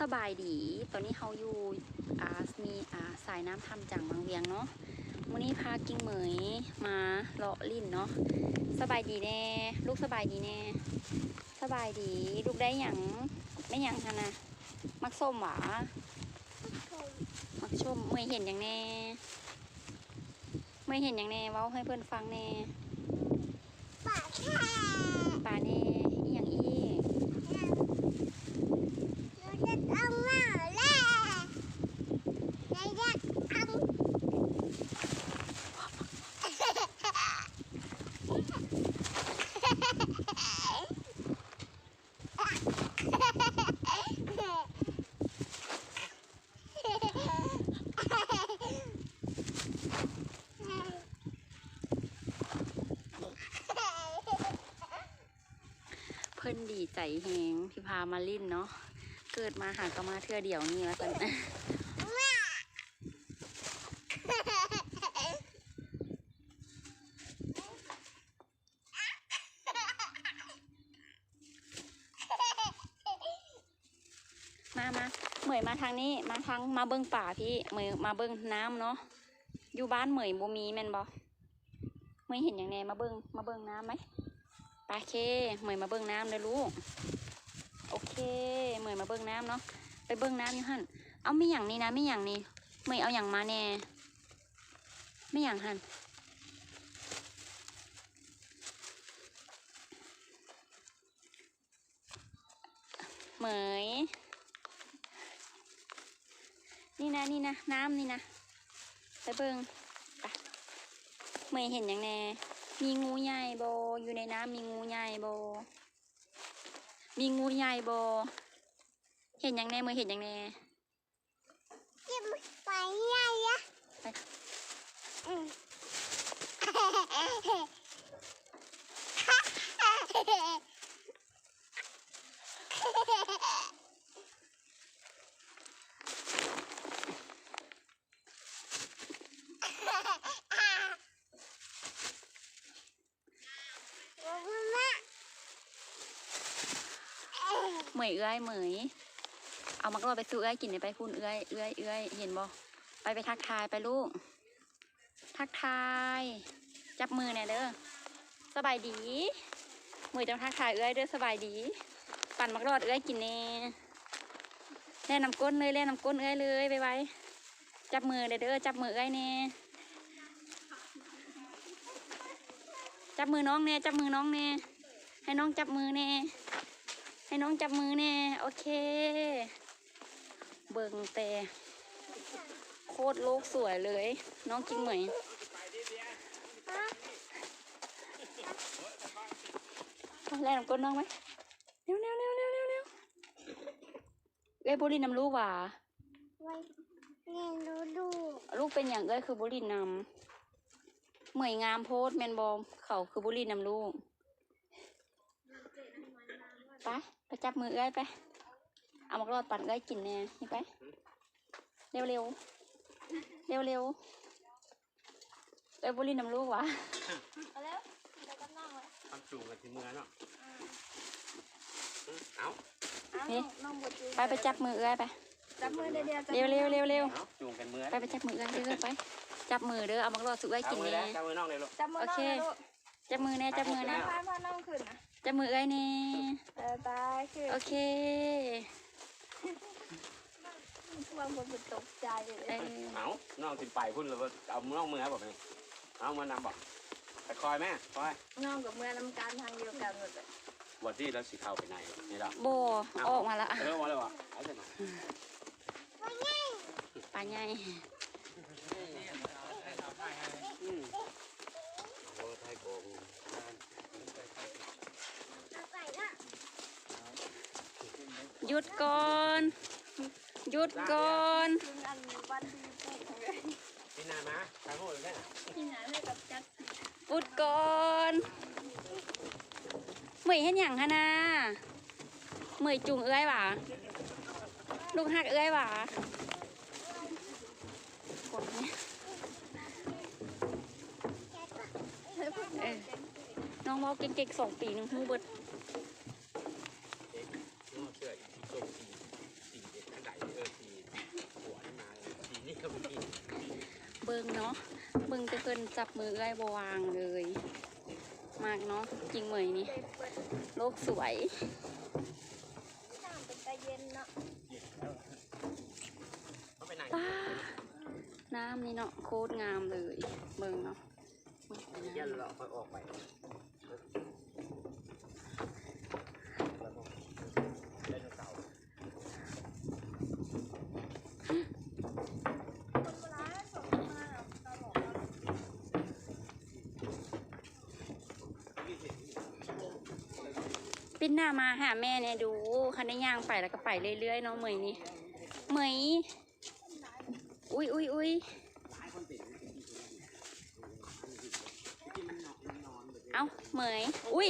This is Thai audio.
สบายดี ตอนนี้เขาอยู่อ่ามีอ่าสายน้ำทำจากบางเวียงเนาะวันนี้พากิ้งเหมยมาเลาะลิ่นเนาะ สบายดีแน่ ลูกสบายดีแน่ สบายดี ลูกได้หยังไม่หยังคะนะมักส้มหวามักชมเมยเห็นอย่างแน่ เมยเห็นอย่างแน่เว้าให้เพื่อนฟังแน่ปากแค่ป่าแน่อีหยังอีกเราจะต้องมาแล้ว เพิ่นดีใจแฮงที่พามาลิ่นเนาะ เกิดมาหากะมาเทื่อเดียวนี่ว่าซั่นมามาเหมยมาทางนี้ มาทางมาเบิ้งป่าพี่เหมยมาเบิ้งน้ำเนาะ อยู่บ้านเหมยบ่มีแม่นบ่เหมยเห็นอย่างแน่มาเบิ้งมาเบิ้งน้ำไหมปาเคเหมยมาเบิ้งน้ำเลยลูก เคเหมยมาเบิ้งน้ำเนาะไปเบิ้งน้ำอยู่หั่นเอาไม่อย่างนี้นะไม่อย่างนี้เหมยเอาอย่างมาแน่ไม่อย่างหั่นเหมยนี่นะนี่นะน้ำนี่นะไปเบิงไปเมยเห็นอย่างแน่มีงูใหญ่โบอยู่ในน้ำมีงูใหญ่โบ มีงูใหญ่โบเห็นอย่างแน่เมยเห็นอย่างแน่จิ้มไปยังยะไป อืมมา เหมยเอื้อยเหมยเอามากรอไปสู้เอื้อยกินเลยไปพูนเอื้อยเอื้อยเอื้อยเห็นบ่ไปไปทักทายไปลูก ทักทาย จับมือแน่เด้อสบายดีเหมยจะทักทายเอื้อยเด้อสบายดี ปั่นมักรอดเอื้อยกินแน่แล่นน้ำก้นเลยแล่นน้ำก้นเอื้อยเลยไปไว้จับมือเด้อเด้อจับมือเอื้อยแน่จับมือน้องแน่จับมือน้องแน่ให้น้องจับมือแน่ ให้น้องจับมือแน่ โอเค เบิ่งแต่โคตรโลกสวยเลย น้องกินเหมยแล่นน้ำก้นน้องไหมเร็วเร็วเร็วเร็วเร็วเร็วเอ้ยบุรีน้ำลูกหว่ะไว้เรียนรู้ดูลูกเป็นอย่างเอ้ยคือบุรีนำเหมยงามโพดแมนบอมเขาคือบุรีนำลูกไปไปจับมือเอ้ยไป เอามากรอดปั่นเอ้ยกินแน่นี่ไป เร็วเร็วเร็วเร็วเอ้ยบุรีนำลูกวะเอาแล้วเราก็นั่งไว้ทำจูงกันที่เมืองเนาะเอานี่น้องบดจีไปไปจับมือเอ้ยไป จับมือเดียวเร็วเร็วเร็วเร็วเอาจูงกันเมืองไปไปจับมือเอ้ยเร็วๆไป จับมือเด้อ เอามากรอดสุกเอ้ยจับกินมือแน่แล้วจับมือน้องเลยลูกจับมือโอน้องเคนะลูกจับมือแน่จับมือแน่พาพาน้องขึ้นนะ จับมือเอ้ยแน่เออตายขึ้นโอเควางบนบนตกใจเลยเออเอาน้องสิไปพุ่นเลยว่าเอาน้องมือบอกนี่เอามานำบอกแต่คอยแม่คอยน้องกับเมื่อน้ำการทางเดียวกันหมดเลยวันที่เราสิเข้าไปไหนนี่ดอกโบออกมาละเออมาเลยวะเอาเสร็จปลาใหญ่อืมโอ้ไทยโกง ไปละ หยุดก่อนหยุดก่อนถึงอันวันดีปุ๊บเลยพี่นามาทางโน้นเลยแค่ที่ไหนเลยกับจัดหยุดก่อนเหมยเห็นอย่างฮะนะเหมยจุงเอ้ยหวะลูกหักเอ้ยหวะกดเนี่ยเออน้องเมาเก่งๆสองปีหนึ่งหูเบิดน้องเชื่ออีกที่โกงสี่สี่เด็ด งเนาะเบิ่งแต่เพิ่นจับมือเอ้อยบวางเลย มากเนาะจริงเหมยนี่โลกสวยน้ำเป็นตาเย็นเนาะเขาไปไหนป้าน้ำนี่เนาะโคตรงามเลย เบิ่งเนาะเย็นเราค่อยออกไปไดโนเสาร์ คนร้ายส่งมาตลอด ปิ้นหน้ามาหาแม่เนี่ยดูคันได้ย่างไปแล้วก็ไปเรื่อยๆเนาะเหมยนี่เหมยอุ้ยอุ้ยอุ้ยเอาเหมยอุ้ย